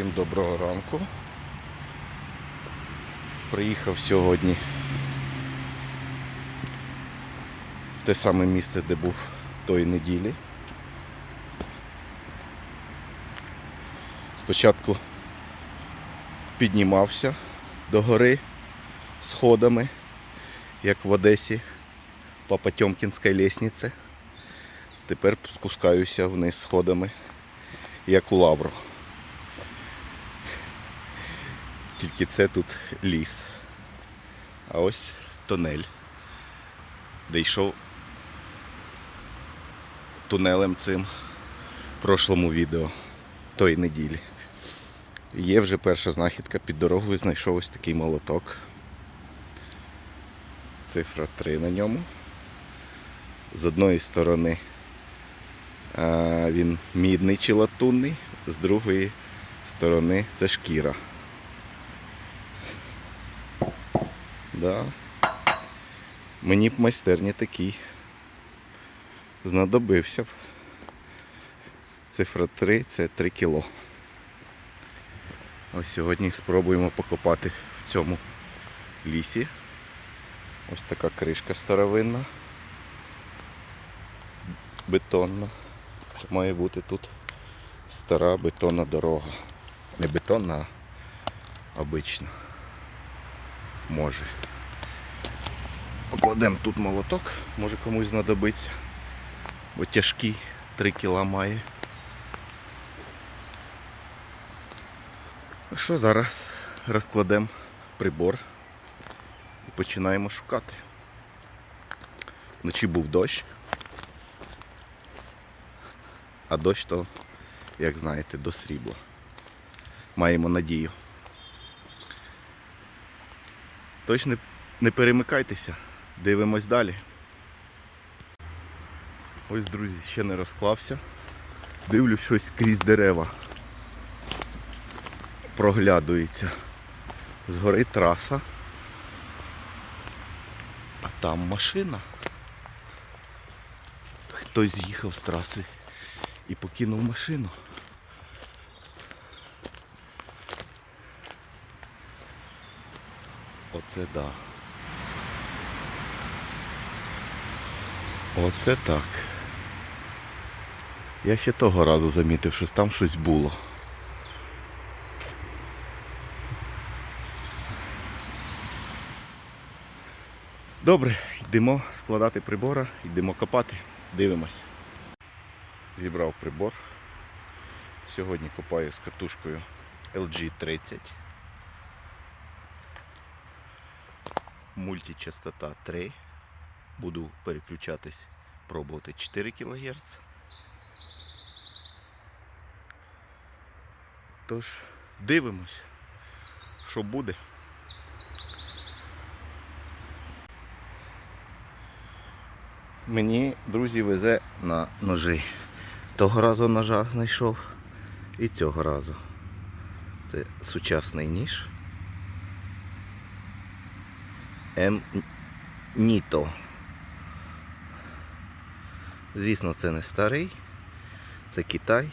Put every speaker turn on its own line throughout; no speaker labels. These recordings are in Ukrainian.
Всім доброго ранку. Приїхав сьогодні в те саме місце, де був тої неділі. Спочатку піднімався до гори сходами, як в Одесі по Потьомкінській лестниці. Тепер спускаюся вниз сходами, як у Лавру. Тільки це тут ліс. А ось тунель, де йшов тунелем цим в прошлому відео тої неділі. Є вже перша знахідка під дорогою, знайшов ось такий молоток. Цифра 3 на ньому. З одної сторони він мідний чи латунний, з другої сторони це шкіра. Да. Мені б майстерні такий знадобився б. Цифра 3 це 3 кіло. Ось сьогодні спробуємо покопати в цьому лісі. Ось така кришка старовинна. Бетонна. Це має бути тут стара бетонна дорога. Не бетонна, а обична. Може. Покладемо тут молоток, може комусь знадобиться. Бо тяжкий 3 кіла має. Ну Що зараз розкладемо прибор і починаємо шукати. Вночі був дощ. А дощ то, як знаєте, до срібла. Маємо надію. Тож не, не перемикайтеся, дивимось далі. Ось, друзі, ще не розклався. Дивлюсь щось крізь дерева. Проглядується. Згори траса. А там машина. Хтось з'їхав з траси і покинув машину. Оце да. Оце так. Я ще того разу замітив, що там щось було. Добре, йдемо складати прибора, йдемо копати, дивимось. Зібрав прибор. Сьогодні копаю з катушкою LG30. Мультичастота 3. Буду переключатись, пробувати 4 кГц. Тож, дивимось, що буде. Мені, друзі, везе на ножі. Того разу ножа знайшов і цього разу. Це сучасний ніж. М. Ніто. Звісно, це не старий, це Китай.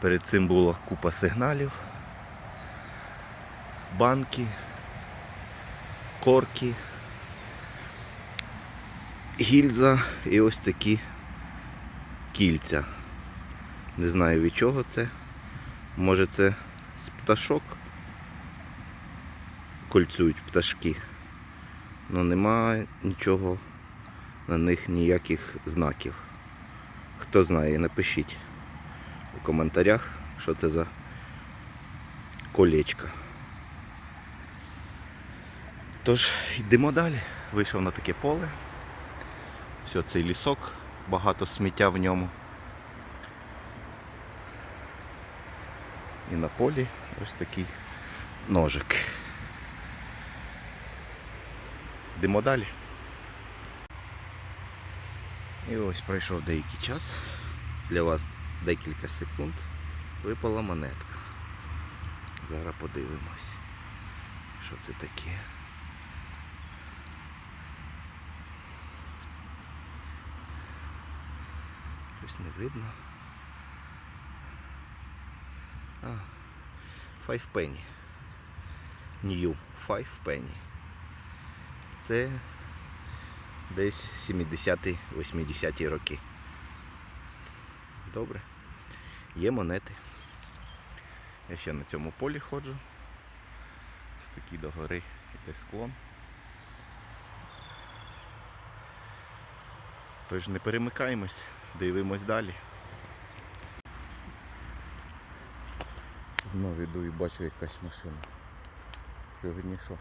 Перед цим було купа сигналів, банки, корки, гільза і ось такі кільця. Не знаю від чого це. Може це з пташок кольцюють пташки. Ну нема нічого на них ніяких знаків. Хто знає, напишіть у коментарях, що це за колечко. Тож, йдемо далі. Вийшов на таке поле. Все, цей лісок, багато сміття в ньому. І на полі ось такий ножик. Йдемо далі. І ось пройшов деякий час. Для вас декілька секунд випала монетка. Зараз подивимось, що це таке. Щось не видно. А, Five Penny. New Five Penny. Це десь 70-80-ті роки. Добре. Є монети. Я ще на цьому полі ходжу. Ось такі до гори йде склон. Тож не перемикаємось, дивимось далі. Знову йду і бачу якась машина. Сьогодні що?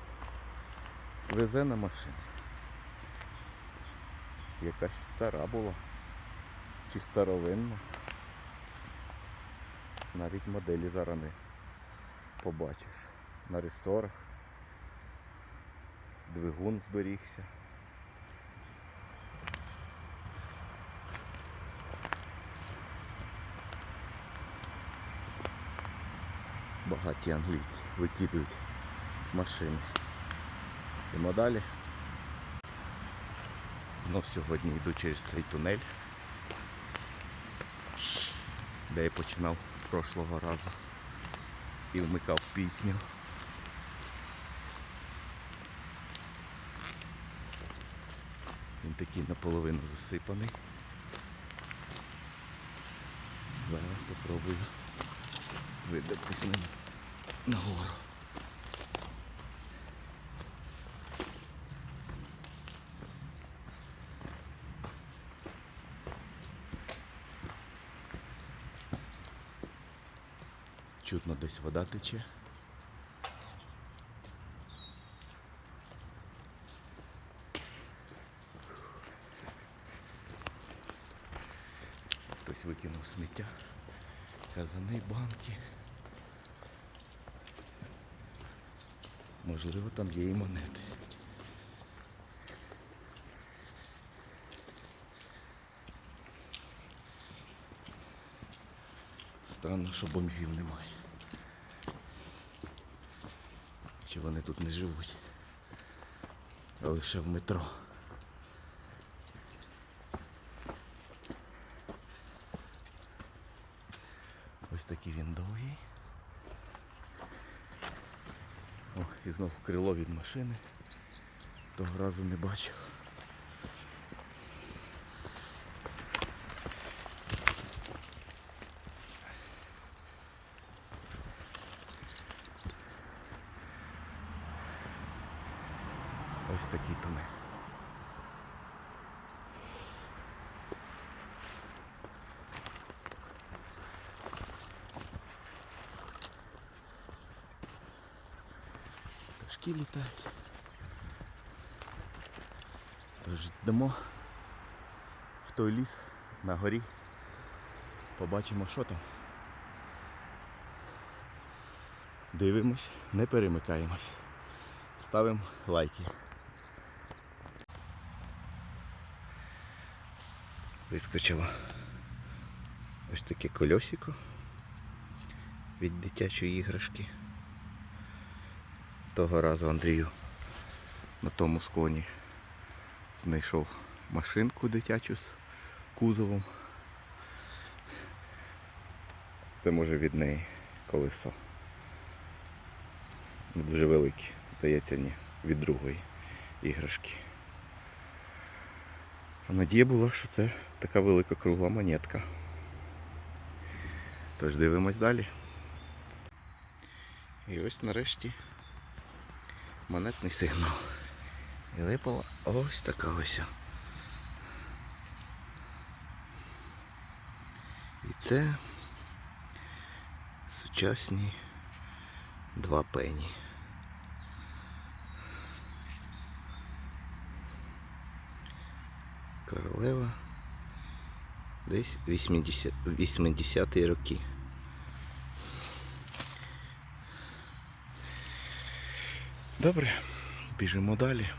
Везе на машині. Якась стара була. Чи старовинна. Навіть моделі зараз не побачиш. На ресорах. Двигун зберігся. Багаті англійці викидують машини. Йдемо далі. Знов сьогодні йду через цей тунель, де я починав прошлого разу і вмикав пісню. Він такий наполовину засипаний. Зараз попробую видертись ним нагору. Чутно десь вода тече. Хтось викинув сміття, казани, банки. Можливо, там є і монети. Странно, що бомзів немає. Чи вони тут не живуть, а лише в метро. Ось такий він довгий. О, і знову крило від машини. Того разу не бачив. Ось такий тунель. Пташки літають. Тож йдемо в той ліс на горі. Побачимо, що там. Дивимось, не перемикаємось. Ставимо лайки. Вискочило ось таке кольосико від дитячої іграшки. Того разу Андрію на тому склоні знайшов машинку дитячу з кузовом. Це може від неї колесо. Дуже велике, здається, ні, від другої іграшки. А надія була, що це така велика кругла монетка. Тож дивимось далі. І ось нарешті монетний сигнал. І випала ось така ось. І це сучасні два пені. Королева десь 80 80-ті роки. Добре, біжимо далі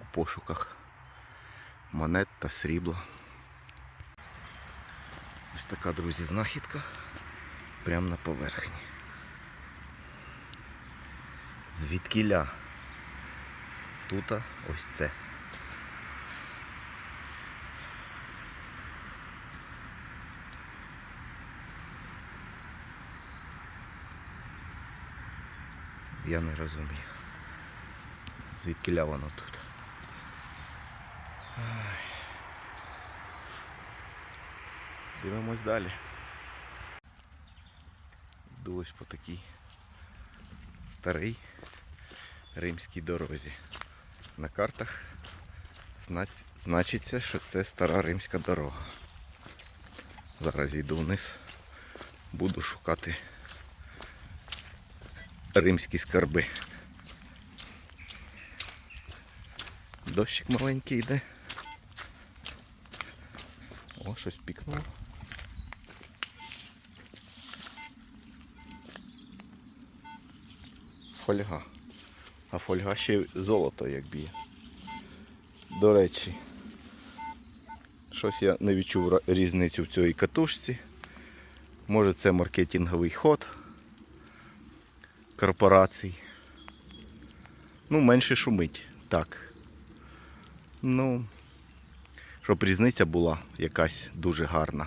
у пошуках монет та срібла. Ось така, друзі, знахідка прямо на поверхні. Звідкіля тут ось це. Я не розумію. Звідки воно тут? Дивимось далі. Йду ось по такій старій римській дорозі. На картах значиться, що це стара римська дорога. Зараз йду вниз, буду шукати римські скарби. Дощик маленький йде. О, щось пікнуло. Фольга. А фольга ще золото як б'є. До речі, щось я не відчув різницю в цій катушці. Може це маркетинговий ход корпорацій. Ну, менше шумить. Так. Ну, щоб різниця була якась дуже гарна.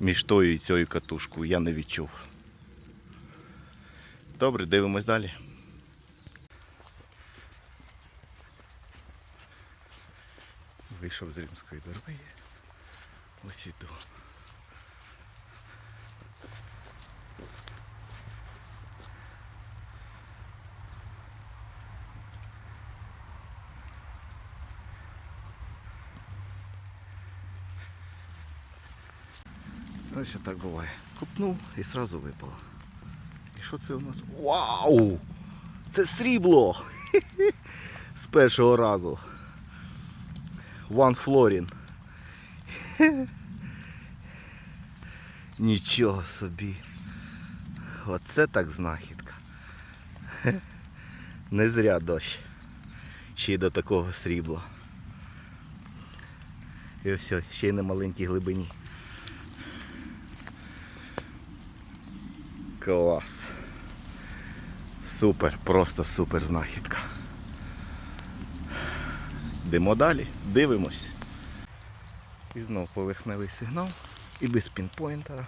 Між тою і цією катушкою я не відчув. Добре, дивимось далі. Вийшов з римської дороги. Ось іду. Що так буває. Купнув і одразу випало. І що це у нас? Вау! Це срібло! З першого разу. One Florin. Нічого собі. Оце так знахідка. Не зря дощ. Ще й до такого срібла. І все, ще й на маленькій глибині. Клас. Супер, просто супер знахідка. Йдемо далі, дивимось. І знов поверхневий сигнал. І без пінпойнтера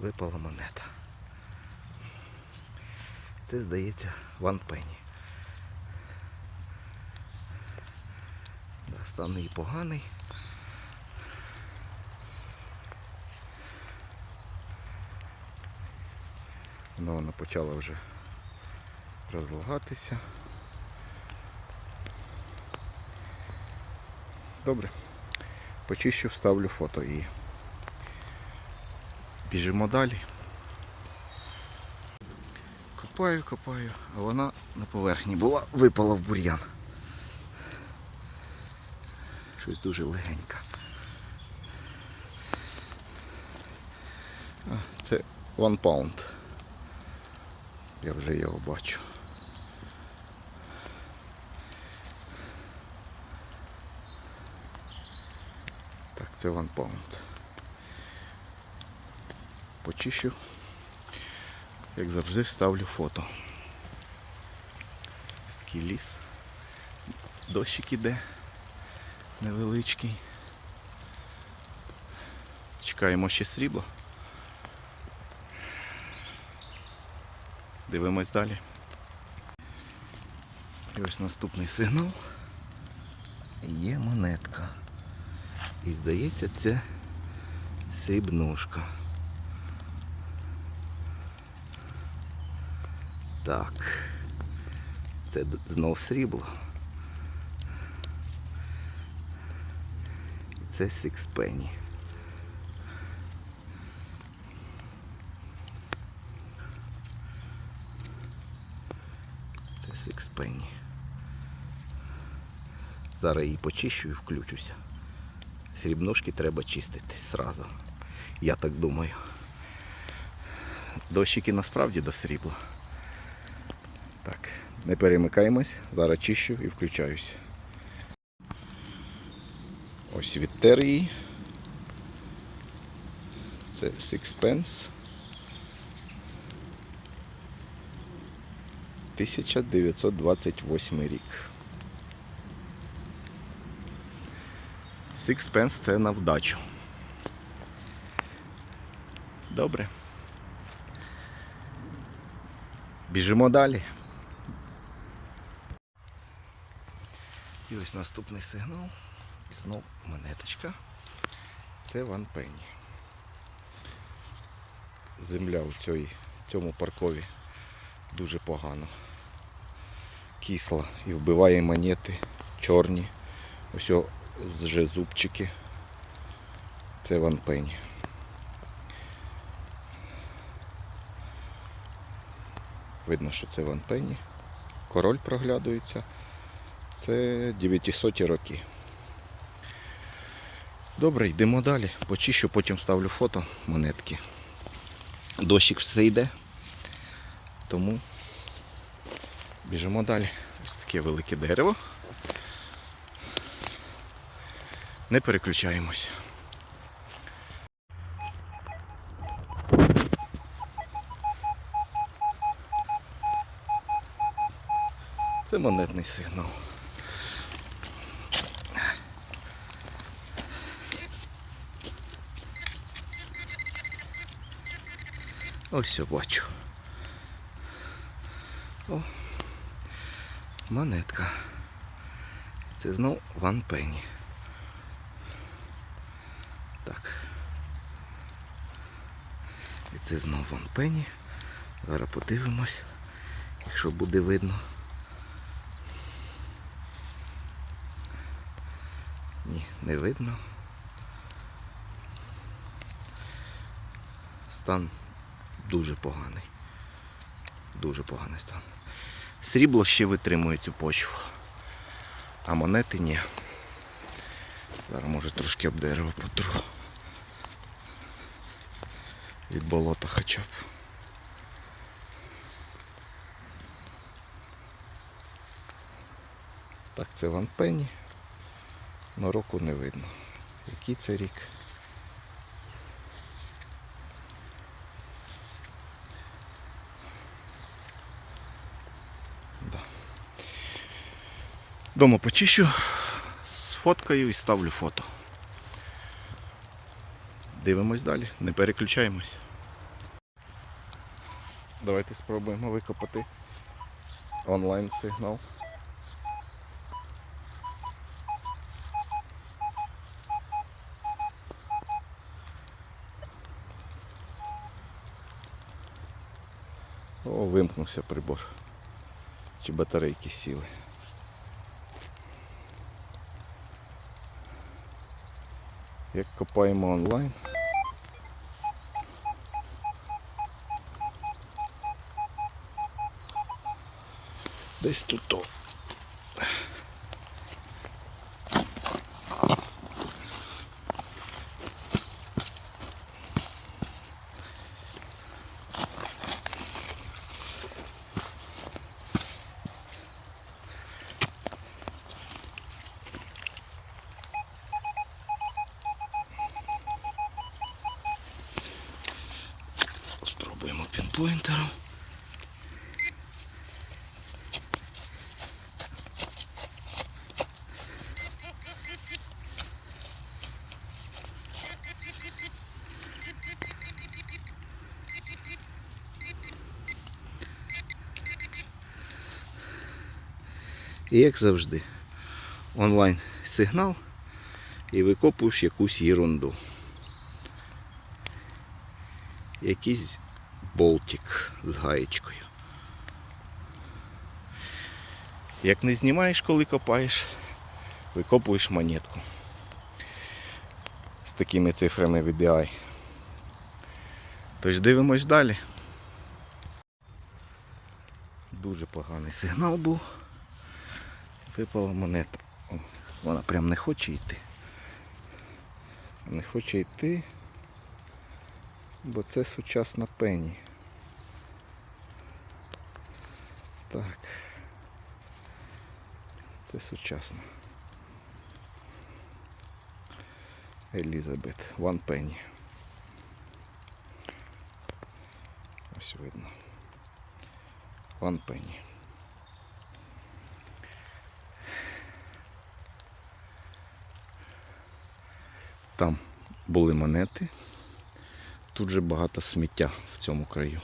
випала монета. Це здається Ван Пенні. Стан її поганий. Ну, вона почала вже розлагатися. Добре. Почищу, вставлю фото її. Біжимо далі. Копаю, копаю, а вона на поверхні була, випала в бур'ян. Щось дуже легеньке. Це one pound. Я вже його бачу. Так, це pound. Почищу. Як завжди ставлю фото. Ось такий ліс. Дощик іде невеличкий. Чекаємо ще срібла. Дивимось далі. І ось наступний сигнал. Є монетка. І здається, це срібнушка. Так. Це знов срібло. Це сікспені. Це сікспені. Зараз її почищу і включуся. Срібнушки треба чистити зразу. Я так думаю. Дощики насправді до срібла. Так, не перемикаємось, зараз чищу і включаюсь. Ось відтер її. Це Sixpence. 1928 рік. Сікспенс це на вдачу. Добре. Біжимо далі. І ось наступний сигнал. І знов монеточка. Це Ван Пенні. Земля у цій, цьому паркові дуже погано. Кисла і вбиває монети чорні. Ось вже зубчики. Це Ван Пенні. Видно, що це Ван Пенні. Король проглядується. Це 900 роки. Добре, йдемо далі. Почищу, потім ставлю фото монетки. Дощик все йде. Тому біжимо далі. Ось таке велике дерево. Не переключаємось. Це монетний сигнал. Ось все бачу. О, монетка. Це знов Ван Пенні. Так. І це знов Ван Пенні. Зараз подивимось, якщо буде видно. Ні, не видно. Стан дуже поганий. Дуже поганий стан. Срібло ще витримує цю почву. А монети ні. Зараз може трошки об дерево потру. Від болота хоча б. Так, це Ван Пенні. Но року не видно. Який це рік? Да. Дома почищу, сфоткаю і ставлю фото. Дивимось далі, не переключаємось. Давайте спробуємо викопати онлайн сигнал. О, вимкнувся прибор. Чи батарейки сіли. Як копаємо онлайн. Десь тут. то. Спробуємо пінпойнтером. Як завжди, онлайн сигнал і викопуєш якусь ерунду. Якийсь болтик з гаєчкою. Як не знімаєш, коли копаєш, викопуєш монетку. З такими цифрами VDI. Тож дивимось далі. Дуже поганий сигнал був. Випала монета. О, вона прям не хоче йти. Не хоче йти, бо це сучасна пені. Так. Це сучасно. Елізабет. Ван Пенні. Ось видно. Ван Пенні. Там були монети. Тут же багато сміття в цьому краю.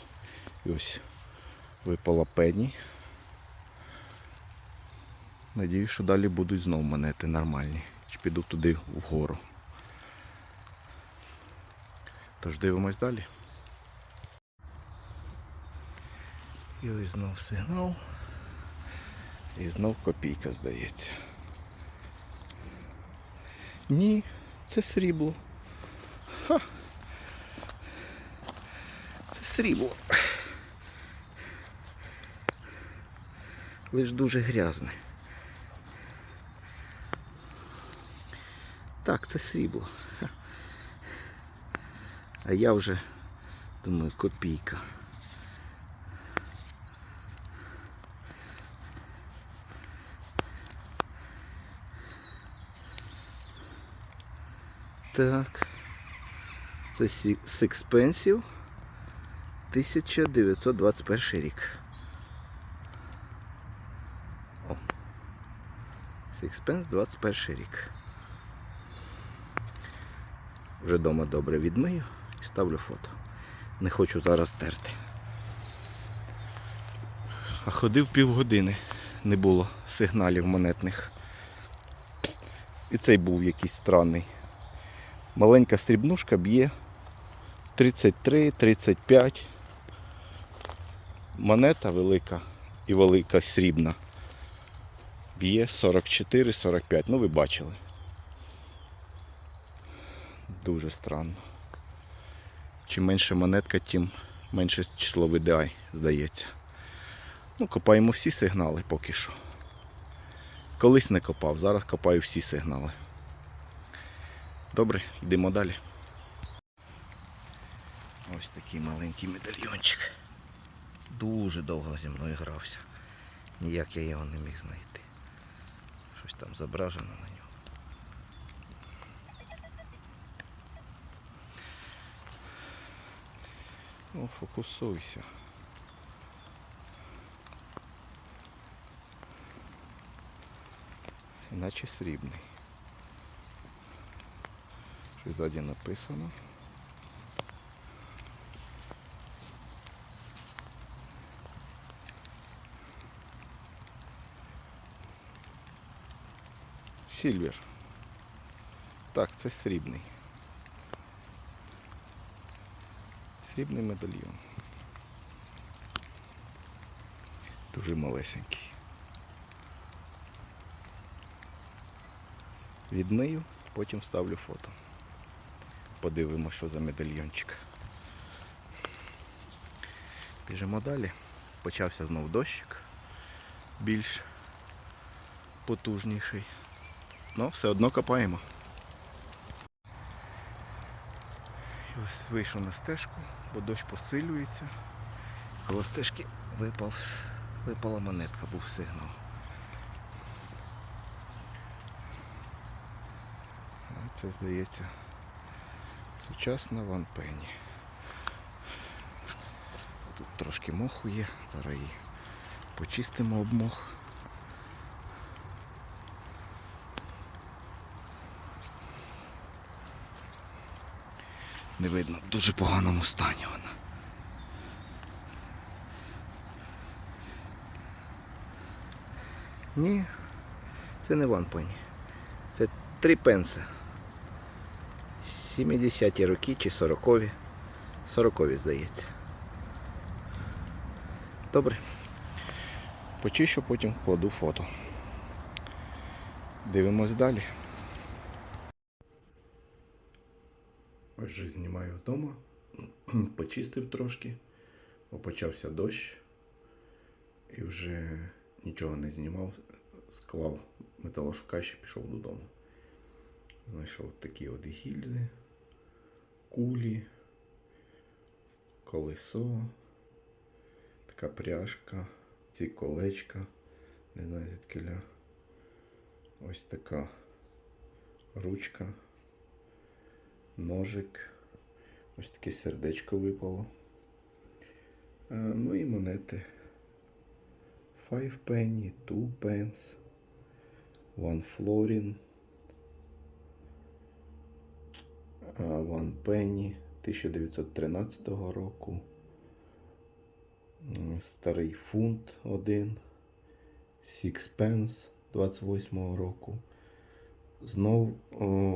І ось випала пені. Надіюсь, що далі будуть знов монети нормальні. Чи піду туди вгору. Тож дивимось далі. І ось знов сигнал. І знов копійка, здається. Ні, це срібло. Ха. Це срібло. Лиш дуже грязне. Так, це срібло. Ха. А я вже думаю, копійка. Так. Це Sixpensів 1921 рік. О. Sixpence 21 рік. Вже вдома добре відмию і ставлю фото. Не хочу зараз терти. А ходив півгодини. Не було сигналів монетних. І цей був якийсь странний. Маленька стрібнушка б'є 33-35. Монета велика і велика срібна. Б'є 44-45. Ну ви бачили. Дуже странно. Чим менше монетка, тим менше число VDI, здається. Ну, копаємо всі сигнали поки що. Колись не копав, зараз копаю всі сигнали. Добре, йдемо далі. Ось такий маленький медальйончик. Дуже довго зі мною грався. Ніяк я його не міг знайти. Щось там зображено на ньому. О, фокусуйся. Іначе срібний. Щось ззаді написано. Сільвер. Так, це срібний. Срібний медальйон. Дуже малесенький. Відмию, потім вставлю фото. Подивимося, що за медальйончик. Біжимо далі. Почався знов дощик. Більш потужніший. Ну, все одно копаємо. Ось вийшов на стежку, бо дощ посилюється. Коло стежки випав, випала монетка, був сигнал. Це здається сучасна Ван Пенні. Тут трошки моху є, зараз її почистимо об мох. Не видно, в дуже поганому стані вона. Ні, це не Ван Пенні. Це три пенси. 70-ті роки чи 40-ві. 40-ві, здається. Добре. Почищу, потім кладу фото. Дивимось далі. Ось вже знімаю вдома. Почистив трошки, бо почався дощ. І вже нічого не знімав, склав металошукач і пішов додому. Знайшов такі от гільзи, кулі, колесо, така пряжка, ці колечка, не знаю звідкиля. Ось така ручка, ножик, ось таке сердечко випало. Ну і монети. Five penny, two pence, one florin, one penny 1913 року. Старий фунт один, six pence 28 року. Знов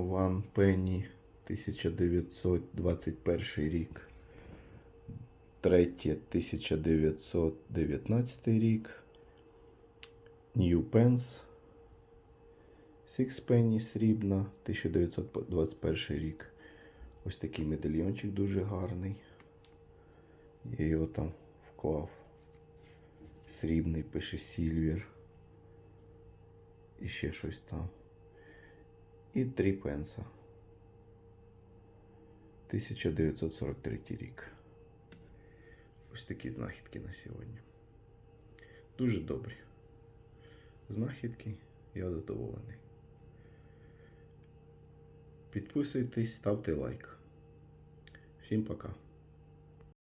Ван Пенні 1921 рік. Третє 1919 рік. New Pence. Sixpenny срібна 1921 рік. Ось такий медальйончик дуже гарний. Я його там вклав. Срібний пише Сільвер. І ще щось там. І три пенса. 1943 рік. Ось такі знахідки на сьогодні. Дуже добрі. Знахідки, я задоволений. Підписуйтесь, ставте лайк. Всім пока.